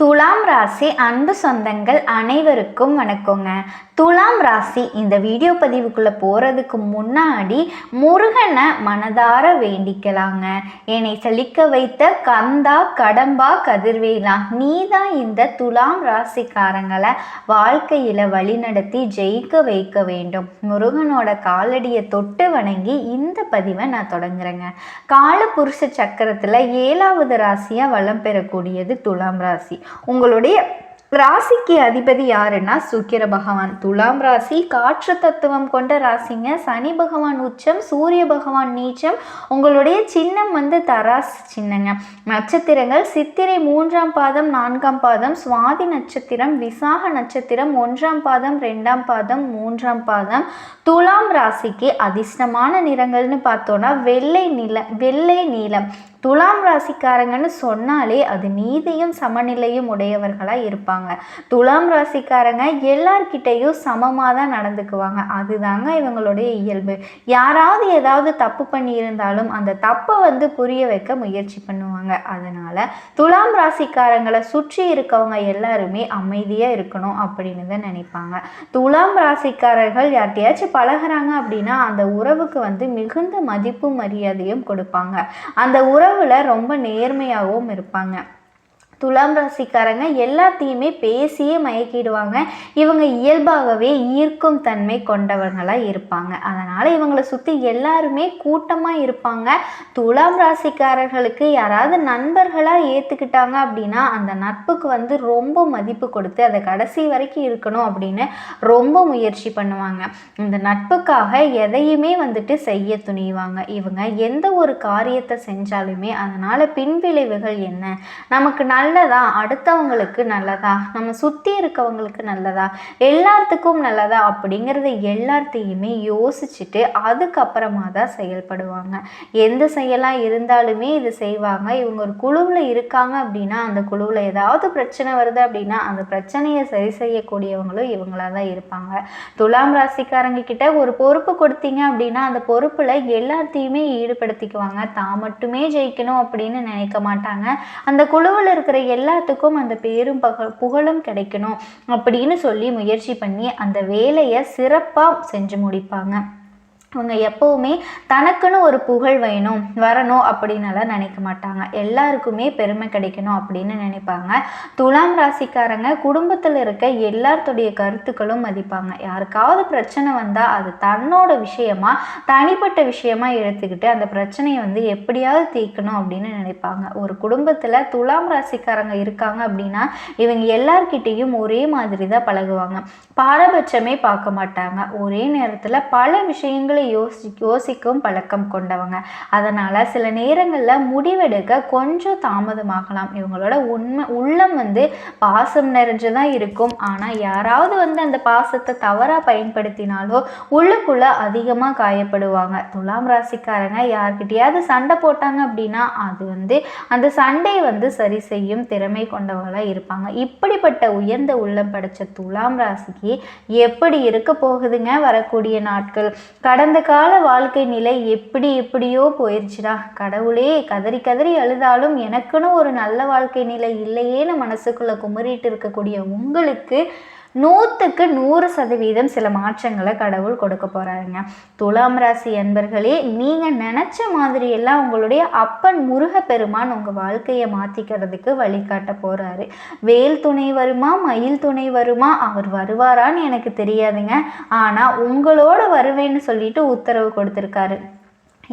துலாம் ராசி அன்பு சொந்தங்கள் அனைவருக்கும் வணக்கங்க. துலாம் ராசி இந்த வீடியோ பதிவுக்குள்ளே போகிறதுக்கு முன்னாடி முருகனை மனதார வேண்டிக்கலாங்க. என்னை செழிக்க வைத்த கந்தா கடம்பா கதிர்வேலா நீ தான் இந்த துலாம் ராசிக்காரங்களை வாழ்க்கையில் வழிநடத்தி ஜெயிக்க வைக்க வேண்டும். முருகனோட காலடியை தொட்டு வணங்கி இந்த பதிவை நான் தொடங்குறேங்க. காலபுருஷ சக்கரத்தில் ஏழாவது ராசியாக வளம் பெறக்கூடியது துலாம் ராசி. உங்களுடைய ராசிக்கு அதிபதி யாருன்னா சுக்கிர பகவான். துலாம் ராசி காற்று தத்துவம் கொண்ட ராசிங்க. சனி பகவான் உச்சம் சூரிய பகவான் நீச்சம். உங்களுடைய சின்னம் வந்து தராஸ் சின்னங்க. நட்சத்திரங்கள் சித்திரை மூன்றாம் பாதம் நான்காம் பாதம் சுவாதி நட்சத்திரம் விசாக நட்சத்திரம் ஒன்றாம் பாதம் ரெண்டாம் பாதம் மூன்றாம் பாதம். துலாம் ராசிக்கு அதிர்ஷ்டமான நிறங்கள்னு பார்த்தோன்னா வெள்ளை நில வெள்ளை நீலம். துலாம் ராசிக்காரங்கன்னு சொன்னாலே அது நீதியும் சமநிலையும் உடையவர்களாக இருப்பாங்க. துலாம் ராசிக்காரங்க எல்லார்கிட்டையும் சமமாக தான் நடந்துக்குவாங்க. அதுதாங்க இவங்களுடைய இயல்பு. யாராவது ஏதாவது தப்பு பண்ணியிருந்தாலும் அந்த தப்பை வந்து புரிய வைக்க முயற்சி பண்ணுவாங்க. அதனால் துலாம் ராசிக்காரங்களை சுற்றி இருக்கவங்க எல்லாருமே அமைதியாக இருக்கணும் அப்படின்னு தான் நினைப்பாங்க. துலாம் ராசிக்காரர்கள் யார்கிட்டயாச்சும் பழகுறாங்க அப்படின்னா அந்த உறவுக்கு வந்து மிகுந்த மதிப்பும் மரியாதையும் கொடுப்பாங்க. அந்த உறவு உறவில் ரொம்ப நேர்மையாகவும் இருப்பாங்க. துலாம் ராசிக்காரங்க எல்லாத்தையுமே பேசியே மயக்கிடுவாங்க. இவங்க இயல்பாகவே ஈர்க்கும் தன்மை கொண்டவர்களாக இருப்பாங்க. அதனால் இவங்களை சுற்றி எல்லாருமே கூட்டமாக இருப்பாங்க. துலாம் ராசிக்காரர்களுக்கு யாராவது நண்பர்களாக ஏற்றுக்கிட்டாங்க அப்படின்னா அந்த நட்புக்கு வந்து ரொம்ப மதிப்பு கொடுத்து அதை கடைசி வரைக்கும் இருக்கணும் அப்படின்னு ரொம்ப முயற்சி பண்ணுவாங்க. இந்த நட்புக்காக எதையுமே வந்துட்டு செய்ய துணிவாங்க. இவங்க எந்த ஒரு காரியத்தை செஞ்சாலுமே அதனால் பின்விளைவுகள் என்ன? நமக்கு நல்ல நல்லதா? அடுத்தவங்களுக்கு நல்லதா? நம்ம சுற்றி இருக்கவங்களுக்கு நல்லதா? எல்லாத்துக்கும் நல்லதா? அப்படிங்கிறத எல்லாத்தையுமே யோசிச்சுட்டு அதுக்கப்புறமா தான் செயல்படுவாங்க. எந்த செயலாக இருந்தாலுமே இது செய்வாங்க. இவங்க ஒரு குழுவில் இருக்காங்க அப்படின்னா அந்த குழுவில் ஏதாவது பிரச்சனை வருது அப்படின்னா அந்த பிரச்சனையை சரி செய்யக்கூடியவங்களும் இவங்களாக தான் இருப்பாங்க. துலாம் ராசிக்காரங்க கிட்ட ஒரு பொறுப்பு கொடுத்தீங்க அப்படின்னா அந்த பொறுப்பில் எல்லாத்தையுமே ஈடுபடுத்திக்குவாங்க. தான் மட்டுமே ஜெயிக்கணும் அப்படின்னு நினைக்க மாட்டாங்க. அந்த குழுவில் இருக்கிற எல்லாத்துக்கும் அந்த பேரும் பக புகழும் கிடைக்கணும் அப்படின்னு சொல்லி முயற்சி பண்ணி அந்த வேலையை சிறப்பாக செஞ்சு முடிப்பாங்க. அவங்க எப்போவுமே தனக்குன்னு ஒரு புகழ் வேணும் வரணும் அப்படின்னலாம் நினைக்க மாட்டாங்க. எல்லாருக்குமே பெருமை கிடைக்கணும் அப்படின்னு நினைப்பாங்க. துலாம் ராசிக்காரங்க குடும்பத்தில் இருக்க எல்லாத்துடைய கருத்துக்களும் மதிப்பாங்க. யாருக்காவது பிரச்சனை வந்தால் அது தன்னோட விஷயமா தனிப்பட்ட விஷயமா எடுத்துக்கிட்டு அந்த பிரச்சனையை வந்து எப்படியாவது தீர்க்கணும் அப்படின்னு நினைப்பாங்க. ஒரு குடும்பத்தில் துலாம் ராசிக்காரங்க இருக்காங்க அப்படின்னா இவங்க எல்லார்கிட்டேயும் ஒரே மாதிரி தான் பழகுவாங்க. பாரபட்சமே பார்க்க மாட்டாங்க. ஒரே நேரத்தில் பல விஷயங்கள் விஷயங்களை யோசி யோசிக்கும் பழக்கம் கொண்டவங்க. அதனால் சில நேரங்களில் முடிவெடுக்க கொஞ்சம் தாமதமாகலாம் இவங்களோட உண்மை உள்ளம் வந்து பாசம் நிறைஞ்சு தான் இருக்கும். ஆனால் யாராவது வந்து அந்த பாசத்தை தவறாக பயன்படுத்தினாலோ உள்ளுக்குள்ளே அதிகமாக காயப்படுவாங்க. துலாம் ராசிக்காரங்க யார்கிட்டயாவது சண்டை போட்டாங்க அப்படின்னா அது வந்து அந்த சண்டையை வந்து சரி செய்யும் திறமை கொண்டவங்களாக இருப்பாங்க. இப்படிப்பட்ட உயர்ந்த உள்ளம் படைச்ச துலாம் ராசிக்கு எப்படி இருக்க போகுதுங்க? வரக்கூடிய நாட்கள். கடந்த கடந்த கால வாழ்க்கை நிலை எப்படி எப்படியோ போயிடுச்சுடா கடவுளே கதறி கதறி அழுதாலும் எனக்குன்னு ஒரு நல்ல வாழ்க்கை நிலை இல்லையேன்னு மனசுக்குள்ளே குமரிட்டு இருக்கக்கூடிய உங்களுக்கு நூற்றுக்கு நூறு சதவீதம் சில மாற்றங்களை கடவுள் கொடுக்க போகிறாருங்க துலாம் ராசி அன்பர்களே நீங்கள் நினச்ச மாதிரியெல்லாம் உங்களுடைய அப்பன் முருகப்பெருமான் உங்கள் வாழ்க்கையை மாற்றிக்கிறதுக்கு வழிகாட்ட போகிறாரு வேல் துணை வருமா மயில் துணை வருமா அவர் வருவாரான்னு எனக்கு தெரியாதுங்க. ஆனால் உங்களோட வருவேன்னு சொல்லிட்டு உத்தரவு கொடுத்துருக்காரு.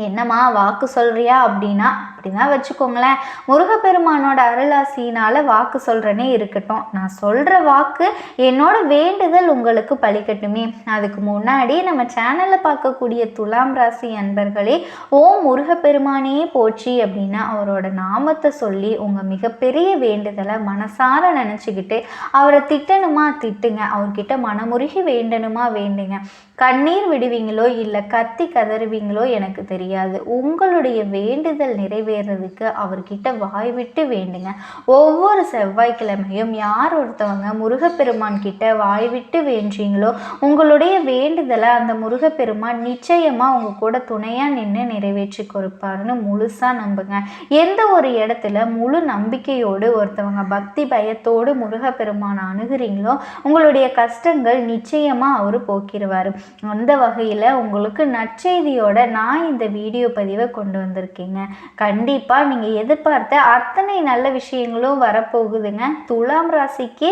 என்னம்மா வாக்கு சொல்கிறியா அப்படின்னா அப்படின்னா வச்சுக்கோங்களேன் முருகப்பெருமானோட அருளாசினால் வாக்கு சொல்கிறனே இருக்கட்டும். நான் சொல்கிற வாக்கு என்னோட வேண்டுதல் உங்களுக்கு பழிக்கட்டுமே அதுக்கு முன்னாடி நம்ம சேனலில் பார்க்கக்கூடிய துலாம் ராசி அன்பர்களே ஓ முருகப்பெருமானே போச்சு அப்படின்னா அவரோட நாமத்தை சொல்லி உங்கள் மிகப்பெரிய வேண்டுதலை மனசார நினச்சிக்கிட்டு அவரை திட்டணுமா திட்டுங்க. அவர்கிட்ட மனமுருகி வேண்டணுமா வேண்டுங்க. கண்ணீர் விடுவீங்களோ இல்லை கத்தி கதறுவீங்களோ எனக்கு தெரியாது. உங்களுடைய வேண்டுதல் நிறைவே நிறைவேறதுக்கு அவர்கிட்ட வாய் விட்டு வேண்டுங்க. ஒவ்வொரு செவ்வாய்க்கிழமையும் யார் ஒருத்தவங்க முருகப்பெருமான் கிட்ட வாய் விட்டு வேண்டீங்களோ உங்களுடைய வேண்டுதலை அந்த முருகப்பெருமான் நிச்சயமாக உங்க கூட துணையாக நின்று நிறைவேற்றி கொடுப்பாருன்னு முழுசாக நம்புங்க. எந்த ஒரு இடத்துல முழு நம்பிக்கையோடு ஒருத்தவங்க பக்தி பயத்தோடு முருகப்பெருமானை அணுகிறீங்களோ உங்களுடைய கஷ்டங்கள் நிச்சயமாக அவர் போக்கிடுவார் அந்த வகையில் உங்களுக்கு நற்செய்தியோட நான் இந்த வீடியோ பதிவை கொண்டு வந்திருக்கேங்க. கண்டிப்பாக நீங்கள் எதிர்பார்த்த அத்தனை நல்ல விஷயங்களும் வரப்போகுதுங்க. துலாம் ராசிக்கு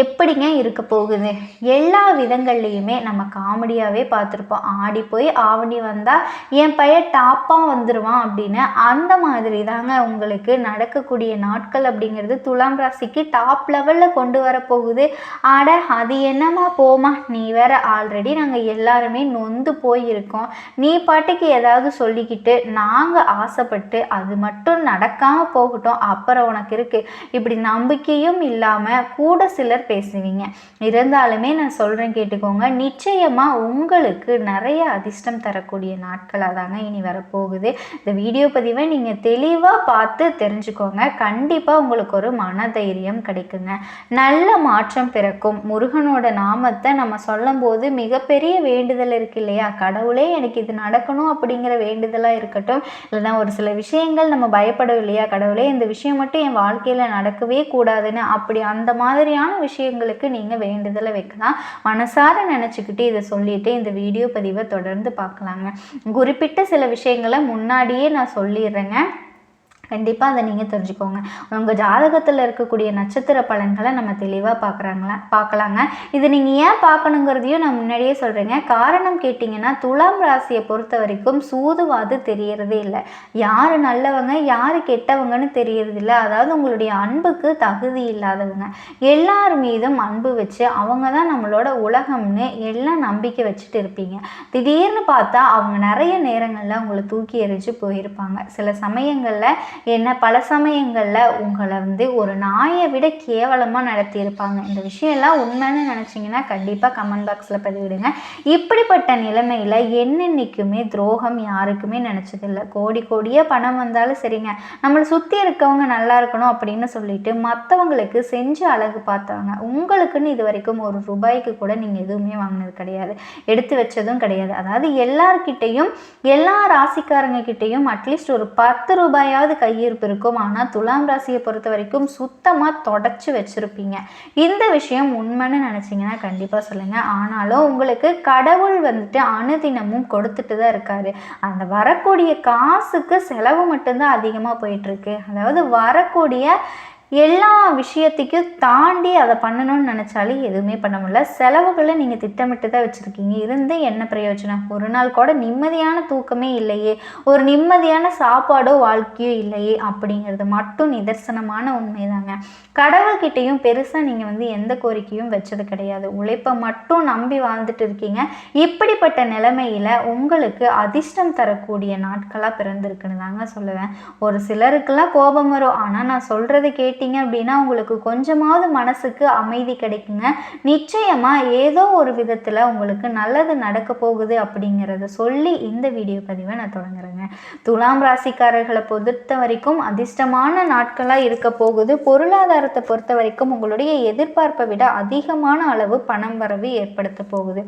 எப்படிங்க இருக்க போகுது? எல்லா விதங்கள்லையுமே நம்ம காமெடியாகவே பார்த்துருப்போம். ஆடி போய் ஆவணி வந்தால் என் பையன் டாப்பாக வந்துடுவான் அப்படின்னு. அந்த மாதிரி தாங்க உங்களுக்கு நடக்கக்கூடிய நாட்கள் அப்படிங்கிறது துலாம் ராசிக்கு டாப் லெவலில் கொண்டு வரப்போகுது ஆட அது என்னம்மா போமா நீ வேற ஆல்ரெடி நாங்கள் எல்லாருமே நொந்து போயிருக்கோம். நீ பாட்டுக்கு ஏதாவது சொல்லிக்கிட்டு நாங்கள் ஆசைப்பட்டு அது மட்டும் நடக்காமல் போகட்டும். அப்புறம் உனக்கு இருக்குது இப்படி நம்பிக்கையும் இல்லாமல் கூட சில சிலர் பேசுவீங்க. இருந்தாலுமே நான் சொல்கிறேன் கேட்டுக்கோங்க நிச்சயமாக உங்களுக்கு நிறைய அதிர்ஷ்டம் தரக்கூடிய நாட்களாக தாங்க இனி வரப்போகுது. இந்த வீடியோ பதிவை நீங்கள் தெளிவாக பார்த்து தெரிஞ்சுக்கோங்க. கண்டிப்பாக உங்களுக்கு ஒரு மன தைரியம் கிடைக்குங்க. நல்ல மாற்றம் பிறக்கும். முருகனோட நாமத்தை நம்ம சொல்லும்போது மிகப்பெரிய வேண்டுதல் இருக்கு இல்லையா? கடவுளே எனக்கு இது நடக்கணும் அப்படிங்கிற வேண்டுதலாக இருக்கட்டும். இல்லைன்னா ஒரு சில விஷயங்கள் நம்ம பயப்படும் இல்லையா கடவுளே இந்த விஷயம் மட்டும் என் வாழ்க்கையில் நடக்கவே கூடாதுன்னு அப்படி அந்த மாதிரியான விஷயங்களுக்கு நீங்கள் வேண்டுதலை வைக்கலாம்? மனசார நினச்சிக்கிட்டு இதை சொல்லிட்டு இந்த வீடியோ பதிவை தொடர்ந்து பார்க்கலாங்க. குறிப்பிட்ட சில விஷயங்களை முன்னாடியே நான் சொல்லிடுறேங்க. கண்டிப்பாக அதை நீங்கள் தெரிஞ்சுக்கோங்க. உங்கள் ஜாதகத்தில் இருக்கக்கூடிய நட்சத்திர பலன்களை நம்ம தெளிவாக பார்க்குறாங்களா பார்க்கலாங்க இது நீங்கள் ஏன் பார்க்கணுங்கிறதையும் நான் முன்னாடியே சொல்கிறேங்க காரணம் கேட்டிங்கன்னா துலாம் ராசியை பொறுத்த வரைக்கும் சூதுவாது தெரியறதே இல்லை. யார் நல்லவங்க யார் கெட்டவங்கன்னு தெரியறது இல்லை. அதாவது உங்களுடைய அன்புக்கு தகுதி இல்லாதவங்க. எல்லார் மீதும் அன்பு வச்சு அவங்க தான் நம்மளோட உலகம்னு எல்லாம் நம்பிக்கை வச்சுட்டு இருப்பீங்க. திடீர்னு பார்த்தா அவங்க நிறைய நேரங்களில் உங்களை தூக்கி எறிஞ்சு போயிருப்பாங்க. சில சமயங்களில் என்ன பல சமயங்களில் உங்களை வந்து ஒரு நாயை விட கேவலமாக நடத்தியிருப்பாங்க. இந்த விஷயம்லாம் உண்மைன்னு நினச்சிங்கன்னா கண்டிப்பாக கமெண்ட் பாக்ஸில் பதிவிடுங்க. இப்படிப்பட்ட நிலைமையில் என்னென்னைக்குமே துரோகம் யாருக்குமே நினச்சதில்லை. கோடி கோடியாக பணம் வந்தாலும் சரிங்க. நம்மளை சுற்றி இருக்கவங்க நல்லா இருக்கணும் அப்படின்னு சொல்லிட்டு மற்றவங்களுக்கு செஞ்சு அழகு பார்த்தாங்க. உங்களுக்குன்னு இது வரைக்கும் ஒரு ரூபாய்க்கு கூட நீங்கள் எதுவுமே வாங்கினது கிடையாது. எடுத்து வச்சதும் கிடையாது. அதாவது எல்லார்கிட்டையும் எல்லா ராசிக்காரங்க கிட்டேயும் அட்லீஸ்ட் ஒரு பத்து ரூபாயாவது கையிருப்பு இருக்கும் ஆனால் துலாம் ராசியை பொறுத்த வரைக்கும் சுத்தமாக தொடச்சி வச்சுருப்பீங்க. இந்த விஷயம் உண்மைன்னு நினச்சிங்கன்னா கண்டிப்பாக சொல்லுங்கள் ஆனாலும் உங்களுக்கு கடவுள் வந்துட்டு அனுதினமும் கொடுத்துட்டு தான் இருக்காரு. அந்த வரக்கூடிய காசுக்கு செலவு மட்டும்தான் அதிகமாக போயிட்டுருக்கு அதாவது வரக்கூடிய எல்லா விஷயத்தையும் தாண்டி அதை பண்ணணும்னு நினச்சாலே எதுவுமே பண்ண முடியல. செலவுகளை நீங்கள் திட்டமிட்டு தான் வச்சுருக்கீங்க. இருந்து என்ன பிரயோஜனம்? ஒரு நாள் கூட நிம்மதியான தூக்கமே இல்லையே. ஒரு நிம்மதியான சாப்பாடோ வாழ்க்கையோ இல்லையே அப்படிங்கிறது மட்டும் நிதர்சனமான உண்மைதாங்க. கடவுள்கிட்டையும் பெருசாக நீங்கள் வந்து எந்த கோரிக்கையும் வச்சது கிடையாது. உழைப்பை மட்டும் நம்பி வாழ்ந்துட்டு இருக்கீங்க. இப்படிப்பட்ட நிலைமையில் உங்களுக்கு அதிர்ஷ்டம் தரக்கூடிய நாட்களாக பிறந்திருக்குன்னு தாங்க சொல்லுவேன். ஒரு சிலருக்கெல்லாம் கோபம் வரும். ஆனால் நான் சொல்கிறத கேட்டு கேட்டீங்க அப்படின்னா உங்களுக்கு கொஞ்சமாவது மனசுக்கு அமைதி கிடைக்குங்க. நிச்சயமாக ஏதோ ஒரு விதத்தில் உங்களுக்கு நல்லது நடக்க போகுது அப்படிங்கிறத சொல்லி இந்த வீடியோ பதிவை நான் தொடங்குறேங்க. துலாம் ராசிக்காரர்களை பொறுத்த வரைக்கும் அதிர்ஷ்டமான நாட்களாக இருக்க போகுது. பொருளாதாரத்தை பொறுத்த வரைக்கும் உங்களுடைய எதிர்பார்ப்பை விட அதிகமான அளவு பணம் வரவு ஏற்படுத்த போகுது.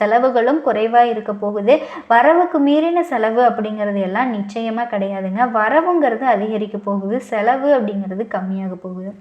செலவுகளும் குறைவாக இருக்க போகுது. வரவுக்கு மீறின செலவு அப்படிங்கிறது எல்லாம் நிச்சயமாக கிடையாதுங்க. வரவுங்கிறது அதிகரிக்க போகுது. செலவு அப்படிங்கிறது கம்மியாக போகுது.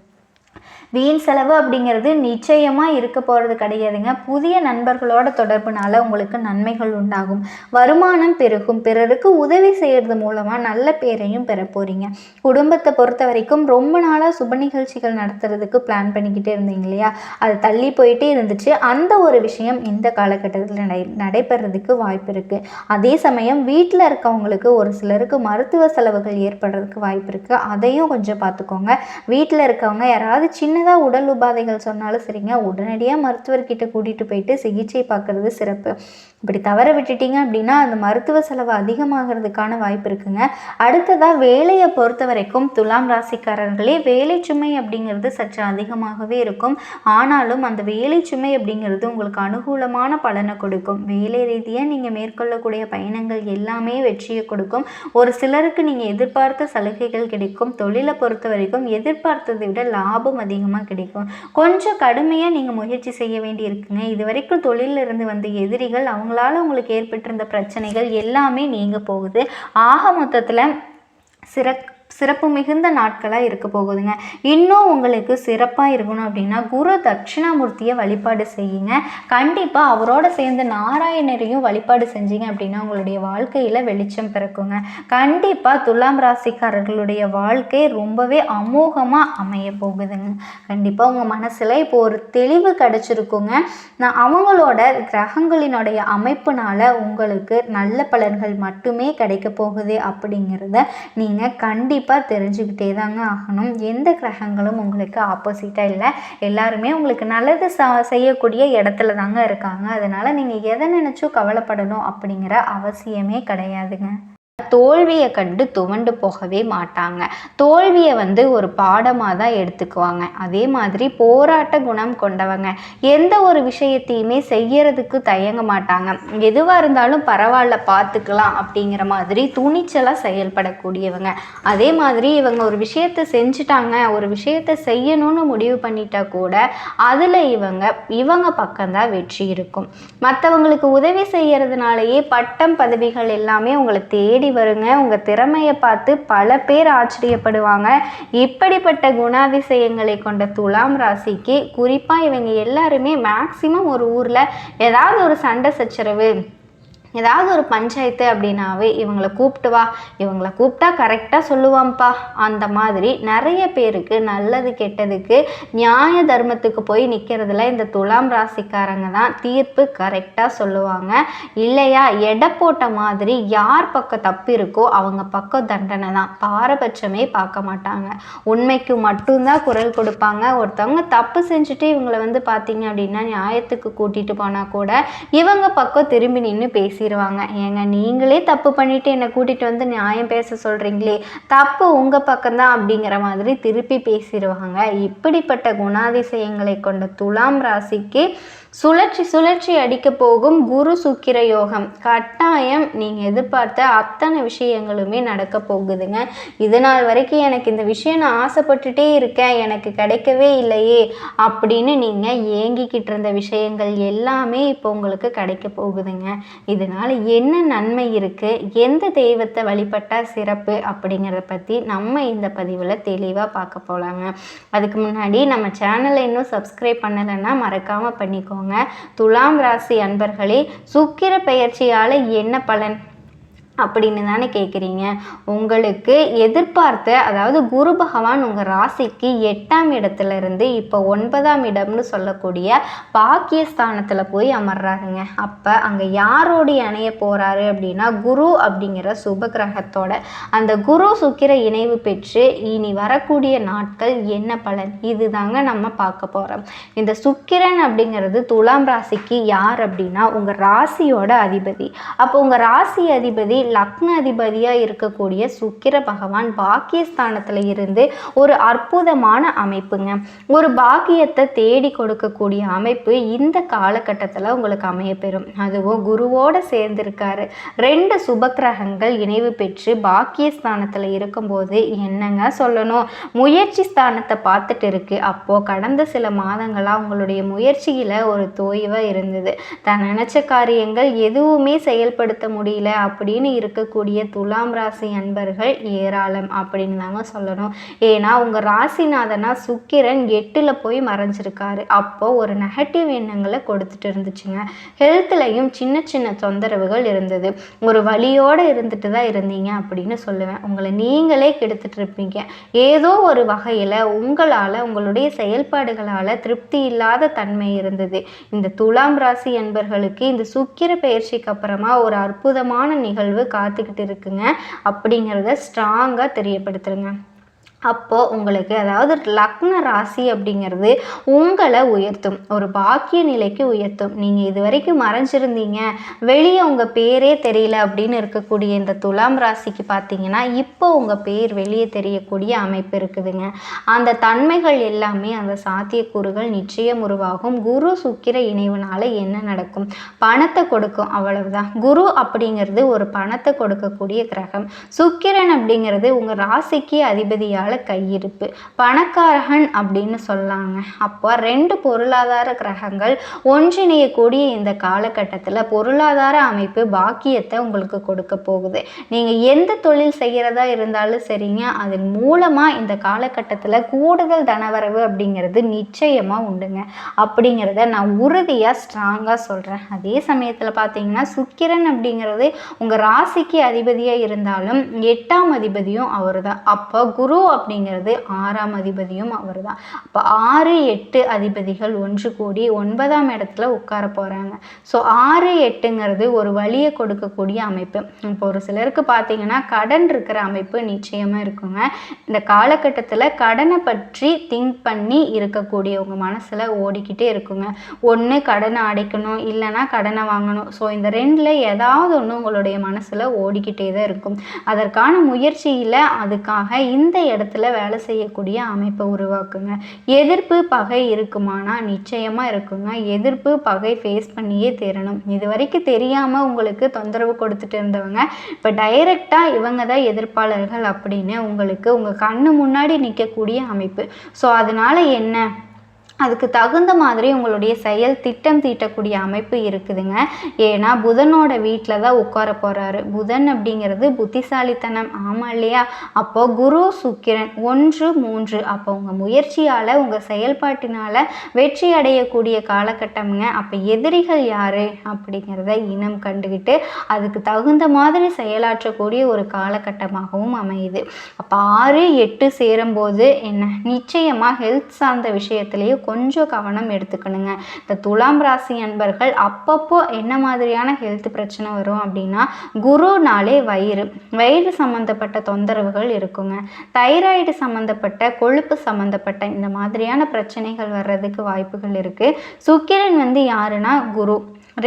வீண் செலவு அப்படிங்கிறது நிச்சயமாக இருக்க போகிறது கிடையாதுங்க. புதிய நண்பர்களோட தொடர்புனால உங்களுக்கு நன்மைகள் உண்டாகும். வருமானம் பெருகும். பிறருக்கு உதவி செய்கிறது மூலமாக நல்ல பேரையும் பெற போகிறீங்க குடும்பத்தை பொறுத்த வரைக்கும் ரொம்ப நாளாக சுப நிகழ்ச்சிகள் நடத்துறதுக்கு பிளான் பண்ணிக்கிட்டே இருந்தீங்க இல்லையா? அது தள்ளி போயிட்டே இருந்துச்சு. அந்த ஒரு விஷயம் இந்த காலகட்டத்தில் நடை நடைபெறதுக்கு வாய்ப்பு இருக்குது அதே சமயம் வீட்டில் இருக்கவங்களுக்கு ஒரு சிலருக்கு மருத்துவ செலவுகள் ஏற்படுறதுக்கு வாய்ப்பு இருக்குது அதையும் கொஞ்சம் பார்த்துக்கோங்க. வீட்டில் இருக்கவங்க யாராவது ஏதாவது சின்னதாக உடல் உபாதைகள் சொன்னாலும் சரிங்க. உடனடியாக மருத்துவர்கிட்ட கூட்டிகிட்டு போயிட்டு சிகிச்சை பார்க்குறது சிறப்பு. இப்படி தவற விட்டுட்டீங்க அப்படின்னா அந்த மருத்துவ செலவு அதிகமாகிறதுக்கான வாய்ப்பு இருக்குங்க. அடுத்ததாக வேலையை பொறுத்த வரைக்கும் துலாம் ராசிக்காரர்களே வேலை சுமை அப்படிங்கிறது சற்று அதிகமாகவே இருக்கும். ஆனாலும் அந்த வேலை சுமை அப்படிங்கிறது உங்களுக்கு அனுகூலமான பலனை கொடுக்கும். வேலை ரீதியாக நீங்கள் மேற்கொள்ளக்கூடிய பயணங்கள் எல்லாமே வெற்றியை கொடுக்கும். ஒரு சிலருக்கு நீங்கள் எதிர்பார்த்த சலுகைகள் கிடைக்கும். தொழிலை பொறுத்த வரைக்கும் எதிர்பார்த்ததை விட லாபம் அதிகமாக கிடைக்கும். கொஞ்சம் கடுமையாக நீங்கள் முயற்சி செய்ய வேண்டி இருக்குங்க இது வரைக்கும் தொழிலிருந்து வந்த எதிரிகள் அவங்களால உங்களுக்கு ஏற்பட்டிருந்த பிரச்சனைகள் எல்லாமே நீங்க போகுது. ஆக மொத்தத்தில் சிறக் சிறப்பு மிகுந்த நாட்களாக இருக்க போகுதுங்க. இன்னும் உங்களுக்கு சிறப்பாக இருக்கணும் அப்படின்னா குரு தட்சிணாமூர்த்தியை வழிபாடு செய்யுங்க. கண்டிப்பாக அவரோட சேர்ந்து நாராயணரையும் வழிபாடு செஞ்சீங்க அப்படின்னா உங்களுடைய வாழ்க்கையில் வெளிச்சம் பிறக்குங்க. கண்டிப்பாக துலாம் ராசிக்காரர்களுடைய வாழ்க்கை ரொம்பவே அமோகமாக அமைய போகுதுங்க. கண்டிப்பாக உங்கள் மனசில் இப்போ ஒரு தெளிவு கிடச்சிருக்குங்க. நான் அவங்களோட கிரகங்களினுடைய அமைப்புனால உங்களுக்கு நல்ல பலன்கள் மட்டுமே கிடைக்க போகுது அப்படிங்கிறத நீங்கள் கண்டிப்பாக கண்டிப்பாக தெரிஞ்சுக்கிட்டே தாங்க ஆகணும். எந்த கிரகங்களும் உங்களுக்கு ஆப்போசிட்டாக இல்லை. எல்லாருமே உங்களுக்கு நல்லது ச செய்யக்கூடிய இடத்துல தாங்க இருக்காங்க. அதனால் நீங்கள் எதை நினச்சோ கவலைப்படணும் அப்படிங்கிற அவசியமே கிடையாதுங்க. தோல்வியை கண்டு துவண்டு போகவே மாட்டாங்க. தோல்வியை வந்து ஒரு பாடமாக தான் எடுத்துக்குவாங்க. அதே மாதிரி போராட்ட குணம் கொண்டவங்க. எந்த ஒரு விஷயத்தையுமே செய்யறதுக்கு தயங்க மாட்டாங்க. எதுவாக இருந்தாலும் பரவாயில்ல பார்த்துக்கலாம் அப்படிங்கிற மாதிரி துணிச்சலாக செயல்படக்கூடியவங்க. அதே மாதிரி இவங்க ஒரு விஷயத்தை செஞ்சுட்டாங்க ஒரு விஷயத்தை செய்யணும்னு முடிவு பண்ணிட்டா கூட அதில் இவங்க இவங்க பக்கம்தான் வெற்றி இருக்கும். மற்றவங்களுக்கு உதவி செய்யறதுனாலயே பட்டம் பதவிகள் எல்லாமே உங்களை தேடி வருங்க. உங்கள் திறமையை பார்த்து பல பேர் ஆச்சரியப்படுவாங்க. இப்படிப்பட்ட குணாதிசயங்களை கொண்ட துலாம் ராசிக்கு குறிப்பாக இவங்க எல்லாருமே மேக்சிமம் ஒரு ஊரில் ஏதாவது ஒரு சண்டை சச்சரவு ஏதாவது ஒரு பஞ்சாயத்து அப்படின்னாவே இவங்களை கூப்பிட்டு வா இவங்களை கூப்பிட்டா கரெக்டாக சொல்லுவான்ப்பா. அந்த மாதிரி நிறைய பேருக்கு நல்லது கெட்டதுக்கு நியாய தர்மத்துக்கு போய் நிற்கிறதுல இந்த துலாம் ராசிக்காரங்க தான் தீர்ப்பு கரெக்டாக சொல்லுவாங்க. இல்லையா? எடை போட்ட மாதிரி யார் பக்கம் தப்பு இருக்கோ அவங்க பக்கம் தண்டனை தான். பாரபட்சமே பார்க்க மாட்டாங்க. உண்மைக்கு மட்டும்தான் குரல் கொடுப்பாங்க. ஒருத்தவங்க தப்பு செஞ்சுட்டு இவங்களை வந்து பார்த்தீங்க அப்படின்னா நியாயத்துக்கு கூட்டிகிட்டு போனால் கூட இவங்க பக்கம் திரும்பி நின்று பேசி பேசிடுவாங்க ஏங்க நீங்களே தப்பு பண்ணிட்டு என்னை கூட்டிகிட்டு வந்து நியாயம் பேச சொல்கிறீங்களே தப்பு உங்கள் பக்கம்தான் அப்படிங்கிற மாதிரி திருப்பி பேசிடுவாங்க இப்படிப்பட்ட குணாதிசயங்களை கொண்ட துலாம் ராசிக்கு சுழற்சி சுழற்சி அடிக்க போகும் குரு சுக்கிர யோகம். கட்டாயம் நீங்கள் எதிர்பார்த்த அத்தனை விஷயங்களுமே நடக்க போகுதுங்க. இது நாள் வரைக்கும் எனக்கு இந்த விஷயம் நான் ஆசைப்பட்டுட்டே இருக்கேன். எனக்கு கிடைக்கவே இல்லையே அப்படின்னு நீங்கள் ஏங்கிக்கிட்டு இருந்த விஷயங்கள் எல்லாமே இப்போ உங்களுக்கு கிடைக்க போகுதுங்க. இது இதனால் என்ன நன்மை இருக்குது எந்த தெய்வத்தை வழிபட்டால் சிறப்பு அப்படிங்கிறத பற்றி நம்ம இந்த பதிவில் தெளிவாக பார்க்க போகலாங்க அதுக்கு முன்னாடி நம்ம சேனலை இன்னும் சப்ஸ்கிரைப் பண்ணலைன்னா மறக்காமல் பண்ணிக்கோங்க. துலாம் ராசி அன்பர்களே சுக்கிர பெயர்ச்சியால் என்ன பலன்? அப்படின்னு தானே கேட்குறீங்க உங்களுக்கு எதிர்பார்த்த அதாவது குரு பகவான் உங்கள் ராசிக்கு எட்டாம் இடத்துல இருந்து இப்போ ஒன்பதாம் இடம்னு சொல்லக்கூடிய பாக்கியஸ்தானத்தில் போய் அமர்றாருங்க. அப்போ அங்கே யாரோடைய இணைய போகிறாரு அப்படின்னா குரு அப்படிங்கிற சுப கிரகத்தோட அந்த குரு சுக்கிர இணைவு பெற்று இனி வரக்கூடிய நாட்கள் என்ன பலன்? இதுதாங்க நம்ம பார்க்க போகிறோம் இந்த சுக்கிரன் அப்படிங்கிறது துலாம் ராசிக்கு யார் அப்படின்னா உங்கள் ராசியோட அதிபதி. அப்போ உங்கள் ராசி அதிபதி லக்ன அதிபதியாக இருக்கக்கூடிய சுக்கிர பகவான் பாக்கியஸ்தானத்தில் இருந்து ஒரு அற்புதமான அமைப்புங்க. ஒரு பாக்கியத்தை தேடி கொடுக்கக்கூடிய அமைப்பு இந்த காலகட்டத்தில் உங்களுக்கு அமையப்பெறும். அதுவும் குருவோடு சேர்ந்திருக்காரு. ரெண்டு சுபக்கிரகங்கள் இணைவு பெற்று பாக்கியஸ்தானத்தில் இருக்கும்போது என்னங்க சொல்லணும்? முயற்சி ஸ்தானத்தை பார்த்துட்டு இருக்கு. அப்போது கடந்த சில மாதங்களாக உங்களுடைய முயற்சியில் ஒரு தோய்வாக இருந்தது. தான் நினச்ச காரியங்கள் எதுவுமே செயல்படுத்த முடியல அப்படின்னு இருக்கக்கூடிய துலாம் ராசி அன்பர்கள் ஏராளம் அப்படின்னு தாங்க சொல்லணும். ஏன்னா உங்கள் ராசிநாதனா சுக்கிரன் எட்டில் போய் மறைஞ்சிருக்காரு. அப்போ ஒரு நெகட்டிவ் எண்ணங்களை கொடுத்துட்டு இருந்துச்சுங்க. ஹெல்த்லையும் சின்ன சின்ன தொந்தரவுகள் இருந்தது. ஒரு வழியோடு இருந்துட்டு தான் இருந்தீங்க அப்படின்னு சொல்லுவேன். உங்களை நீங்களே கெடுத்துட்டு இருப்பீங்க. ஏதோ ஒரு வகையில் உங்களால் உங்களுடைய செயல்பாடுகளால் திருப்தி இல்லாத தன்மை இருந்தது. இந்த துலாம் ராசி என்பர்களுக்கு இந்த சுக்கிர பயிற்சிக்கு அப்புறமா ஒரு அற்புதமான நிகழ்வு காத்துக்கிட்டு இருக்குங்க அப்படிங்கிறத ஸ்ட்ராங்காக தெரியப்படுத்துருங்க அப்போது உங்களுக்கு அதாவது லக்ன ராசி அப்படிங்கிறது உங்களை உயர்த்தும். ஒரு பாக்கிய நிலைக்கு உயர்த்தும். நீங்கள் இது வரைக்கும் மறைஞ்சிருந்தீங்க. வெளியே உங்கள் பேரே தெரியல அப்படின்னு இருக்கக்கூடிய இந்த துலாம் ராசிக்கு பார்த்தீங்கன்னா இப்போ உங்கள் பேர் வெளியே தெரியக்கூடிய அமைப்பு இருக்குதுங்க. அந்த தன்மைகள் எல்லாமே அந்த சாத்தியக்கூறுகள் நிச்சயம் உருவாகும். குரு சுக்கிர இணைவுனால என்ன நடக்கும்? பணத்தை கொடுக்கும். அவ்வளவுதான். குரு அப்படிங்கிறது ஒரு பணத்தை கொடுக்கக்கூடிய கிரகம். சுக்கிரன் அப்படிங்கிறது உங்கள் ராசிக்கு அதிபதியால் கையிருப்பு. பணக்காரகன் அப்படின்னு சொல்லாங்க. அப்போ ரெண்டு பொருளாதார கிரகங்கள் ஒன்றிணையக்கூடிய இந்த காலகட்டத்தில் பொருளாதார அமைப்பு பாக்கியத்தை உங்களுக்கு கொடுக்க போகுது. நீங்கள் எந்த தொழில் செய்கிறதா இருந்தாலும் சரிங்க. அதன் மூலமாக இந்த காலகட்டத்தில் கூடுதல் தனவரவு அப்படிங்கிறது நிச்சயமாக உண்டுங்க. அப்படிங்கிறத நான் உறுதியாக ஸ்ட்ராங்காக சொல்கிறேன் அதே சமயத்தில் பார்த்தீங்கன்னா சுக்கிரன் அப்படிங்கிறது உங்கள் ராசிக்கு அதிபதியாக இருந்தாலும் எட்டாம் அதிபதியும் அவர் தான் அப்போ குரு அப்படிங்கிறது ஆறாம் அதிபதியும் அவர் தான் அப்போ ஆறு எட்டு அதிபதிகள் ஒன்று கூடி ஒன்பதாம் இடத்துல உட்கார போகிறாங்க ஸோ ஆறு எட்டுங்கிறது ஒரு வழியை கொடுக்கக்கூடிய அமைப்பு. இப்போ ஒரு சிலருக்கு பார்த்தீங்கன்னா கடன் இருக்கிற அமைப்பு நிச்சயமாக இருக்குங்க. இந்த காலகட்டத்தில் கடனை பற்றி திங்க் பண்ணி இருக்கக்கூடிய உங்கள் மனசில் ஓடிக்கிட்டே இருக்குங்க. ஒன்று கடனை அடைக்கணும் இல்லைன்னா கடனை வாங்கணும். ஸோ இந்த ரெண்டில் ஏதாவது ஒன்று உங்களுடைய மனசில் ஓடிக்கிட்டே தான் இருக்கும். அதற்கான முயற்சியில் அதுக்காக இந்த இடத்துல வேலை செய்யக்கூடிய அமைப்பை உருவாக்குங்க. எதிர்ப்பு பகை இருக்குமானா நிச்சயமாக இருக்குங்க. எதிர்ப்பு பகை ஃபேஸ் பண்ணியே தீரணும் இது வரைக்கும் தெரியாமல் உங்களுக்கு தொந்தரவு கொடுத்துட்டு இருந்தவங்க இப்போ டைரெக்டாக இவங்க தான் எதிர்ப்பாளர்கள் அப்படின்னு உங்களுக்கு உங்கள் கண்ணு முன்னாடி நிற்கக்கூடிய அமைப்பு. ஸோ அதனால் என்ன? அதுக்கு தகுந்த மாதிரி உங்களுடைய செயல் திட்டம் தீட்டக்கூடிய அமைப்பு இருக்குதுங்க. ஏன்னா புதனோட வீட்டில் தான் உட்கார போகிறாரு புதன் அப்படிங்கிறது புத்திசாலித்தனம். ஆமாம் இல்லையா? அப்போ குரு சுக்கிரன் ஒன்று மூன்று. அப்போ உங்கள் முயற்சியால் உங்கள் செயல்பாட்டினால் வெற்றி அடையக்கூடிய காலகட்டம்ங்க. அப்போ எதிரிகள் யார்? அப்படிங்கிறத இனம் கண்டுக்கிட்டு அதுக்கு தகுந்த மாதிரி செயலாற்றக்கூடிய ஒரு காலகட்டமாகவும் அமையுது. அப்போ ஆறு எட்டு சேரும்போது என்ன? நிச்சயமாக ஹெல்த் சார்ந்த விஷயத்துலேயே கொஞ்சம் கவனம் எடுத்துக்கணுங்க. இந்த துலாம் ராசி அன்பர்கள் அப்பப்போ என்ன மாதிரியான ஹெல்த் பிரச்சனை வரும் அப்படின்னா குருனாலே வயிறு. வயிறு சம்மந்தப்பட்ட தொந்தரவுகள் இருக்குங்க. தைராய்டு சம்மந்தப்பட்ட கொழுப்பு சம்மந்தப்பட்ட இந்த மாதிரியான பிரச்சனைகள் வர்றதுக்கு வாய்ப்புகள் இருக்குது சுக்கிரன் வந்து யாருன்னா குரு.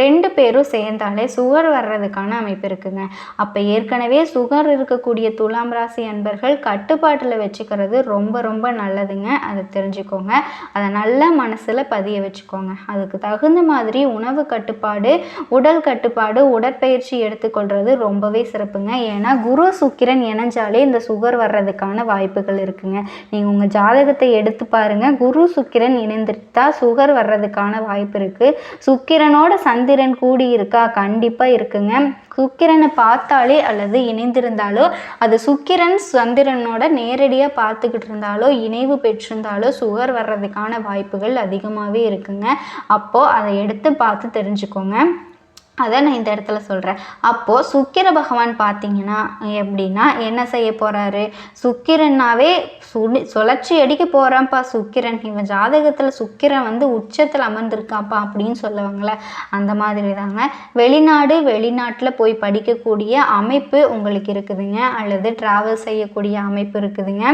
ரெண்டு பேரும் சேர்ந்தாலே சுகர் வர்றதுக்கான அமைப்பு இருக்குங்க. அப்போ ஏற்கனவே சுகர் இருக்கக்கூடிய துலாம் ராசி அன்பர்கள் கட்டுப்பாட்டில் வச்சுக்கிறது ரொம்ப ரொம்ப நல்லதுங்க. அதை தெரிஞ்சுக்கோங்க. அதை நல்லா மனசில் பதிய வச்சுக்கோங்க. அதுக்கு தகுந்த மாதிரி உணவு கட்டுப்பாடு உடல் கட்டுப்பாடு உடற்பயிற்சி எடுத்துக்கொள்வது ரொம்பவே சிறப்புங்க. ஏன்னா குரு சுக்கிரன் இணைஞ்சாலே இந்த சுகர் வர்றதுக்கான வாய்ப்புகள் இருக்குங்க. நீங்கள் உங்கள் ஜாதகத்தை எடுத்து பாருங்கள் குரு சுக்கிரன் இணைந்துட்டா சுகர் வர்றதுக்கான வாய்ப்பு இருக்குது சுக்கிரனோட சந்தி சந்திரன் கூடி இருக்கா கண்டிப்பாக இருக்குங்க. சுக்கிரனை பார்த்தாலே அல்லது இணைந்திருந்தாலோ அது சுக்கிரன் சந்திரனோட நேரடியாக பார்த்துக்கிட்டு இருந்தாலோ இணைவு பெற்றிருந்தாலோ சுகர் வர்றதுக்கான வாய்ப்புகள் அதிகமாகவே இருக்குங்க. அப்போது அதை எடுத்து பார்த்து தெரிஞ்சுக்கோங்க. அதை நான் இந்த இடத்துல சொல்கிறேன் அப்போது சுக்கிர பகவான் பார்த்தீங்கன்னா எப்படின்னா என்ன செய்ய போகிறாரு சுக்கிரன்னாவே சுடி சுழற்சி அடிக்க போகிறான்ப்பா சுக்கிரன். இவன் ஜாதகத்தில் சுக்கிரன் வந்து உச்சத்தில் அமர்ந்திருக்காப்பா அப்படின்னு சொல்லுவாங்களே அந்த மாதிரி தாங்க வெளிநாடு வெளிநாட்டில் போய் படிக்கக்கூடிய அமைப்பு உங்களுக்கு இருக்குதுங்க. அல்லது ட்ராவல் செய்யக்கூடிய அமைப்பு இருக்குதுங்க.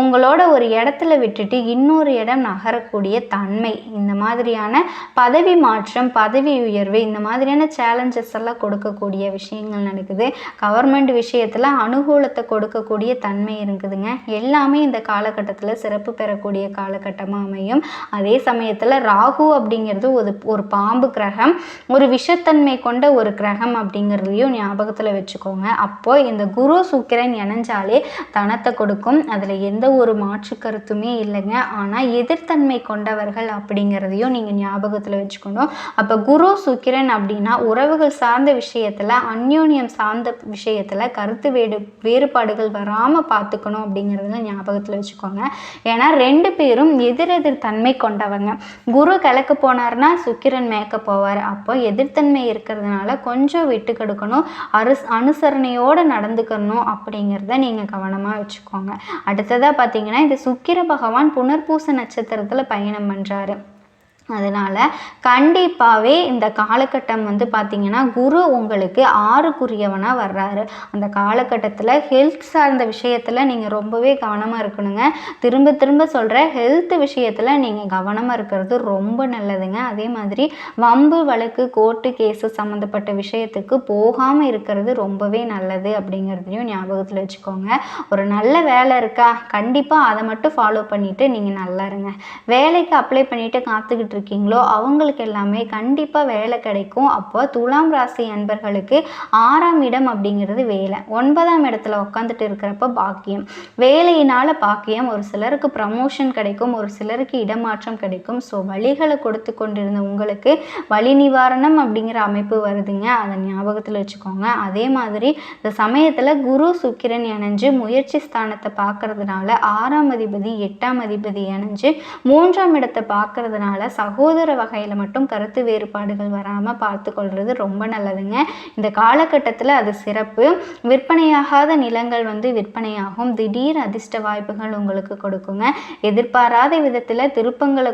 உங்களோட ஒரு இடத்துல விட்டுட்டு இன்னொரு இடம் நகரக்கூடிய தன்மை இந்த மாதிரியான பதவி மாற்றம் பதவி உயர்வு இந்த மாதிரியான சேலஞ்சஸ் எல்லாம் கொடுக்கக்கூடிய விஷயங்கள் நடக்குது. கவர்மெண்ட் விஷயத்தில் அனுகூலத்தை கொடுக்கக்கூடிய தன்மை இருக்குதுங்க. எல்லாமே இந்த காலகட்டத்தில் சிறப்பு பெறக்கூடிய காலகட்டமாக அமையும். அதே சமயத்தில் ராகு அப்படிங்கிறது ஒரு ஒரு பாம்பு கிரகம் ஒரு விஷத்தன்மை கொண்ட ஒரு கிரகம் அப்படிங்கிறதையும் ஞாபகத்தில் வச்சுக்கோங்க. அப்போது இந்த குரு சுக்கிரன் இணைஞ்சாலே தனத்தை கொடுக்கும். அதில் எந்த ஒரு மாற்று கருத்துமே இல்லைங்க. ஆனால் எதிர்த்தன்மை கொண்டவர்கள் அப்படிங்கிறதையும் நீங்கள் ஞாபகத்தில் வச்சுக்கணும். அப்போ குரு சுக்கிரன் அப்படின்னா உறவுகள் சார்ந்த விஷயத்தில் அந்யோன்யம் சார்ந்த விஷயத்தில் கருத்து வேடு வேறுபாடுகள் வராமல் பார்த்துக்கணும் அப்படிங்கிறத ஞாபகத்தில் வச்சுக்கோங்க. ஏன்னா ரெண்டு பேரும் எதிரெதிர் தன்மை கொண்டவங்க. குரு கிழக்கு போனார்னா சுக்கிரன் மேய்க்க போவார். அப்போ எதிர்த்தன்மை இருக்கிறதுனால கொஞ்சம் விட்டு கொடுக்கணும். அருஸ் அனுசரணையோடு நடந்துக்கணும் அப்படிங்கிறத நீங்கள் கவனமாக வச்சுக்கோங்க. அடுத்ததாக பார்த்தீங்கன்னா இந்த சுக்கிர பகவான் புனர்பூச நட்சத்திரத்தில் பயணம் பண்ணுறாரு அதனால் கண்டிப்பாகவே இந்த காலகட்டம் வந்து பார்த்திங்கன்னா குரு உங்களுக்கு ஆறுக்குரியவனாக வர்றாரு. அந்த காலகட்டத்தில் ஹெல்த் சார்ந்த விஷயத்தில் நீங்கள் ரொம்பவே கவனமாக இருக்கணுங்க. திரும்ப திரும்ப சொல்கிற ஹெல்த் விஷயத்தில் நீங்கள் கவனமாக இருக்கிறது ரொம்ப நல்லதுங்க. அதே மாதிரி வம்பு வழக்கு கோர்ட்டு கேஸு சம்மந்தப்பட்ட விஷயத்துக்கு போகாமல் இருக்கிறது ரொம்பவே நல்லது அப்படிங்கிறதையும் ஞாபகத்தில் வச்சுக்கோங்க. ஒரு நல்ல வேலை இருக்கா? கண்டிப்பாக அதை மட்டும் ஃபாலோ பண்ணிவிட்டு நீங்கள் நல்லா இருங்க. வேலைக்கு அப்ளை பண்ணிவிட்டு காத்துக்கிட்டு இருக்கீங்களோ அவங்களுக்கு எல்லாமே கண்டிப்பாக வேலை கிடைக்கும். அப்போ துலாம் ராசி அன்பர்களுக்கு ஆறாம் இடம் அப்படிங்கிறது வேலை. ஒன்பதாம் இடத்துல உட்காந்துட்டு இருக்கிறப்ப பாக்கியம். வேலையினால் பாக்கியம். ஒரு சிலருக்கு ப்ரமோஷன் கிடைக்கும் ஒரு சிலருக்கு இடமாற்றம் கிடைக்கும். ஸோ வழிகளை கொடுத்து கொண்டிருந்த உங்களுக்கு வழி நிவாரணம் அப்படிங்கிற அமைப்பு வருதுங்க. அதை ஞாபகத்தில் வச்சுக்கோங்க. அதே மாதிரி இந்த சமயத்தில் குரு சுக்கிரன் இணைஞ்சு முயற்சி ஸ்தானத்தை பார்க்கறதுனால ஆறாம் அதிபதி எட்டாம் அதிபதி இணைஞ்சு மூன்றாம் இடத்தை பார்க்கறதுனால சகோதர வகையில் மட்டும் கருத்து வேறுபாடுகள் வராமல் பார்த்து கொள்வது ரொம்ப நல்லதுங்க. இந்த காலகட்டத்தில் அது சிறப்பு. விற்பனையாகாத நிலங்கள் வந்து விற்பனையாகும். திடீர் அதிர்ஷ்ட வாய்ப்புகள் உங்களுக்கு கொடுக்குங்க. எதிர்பாராத விதத்தில் திருப்பங்களை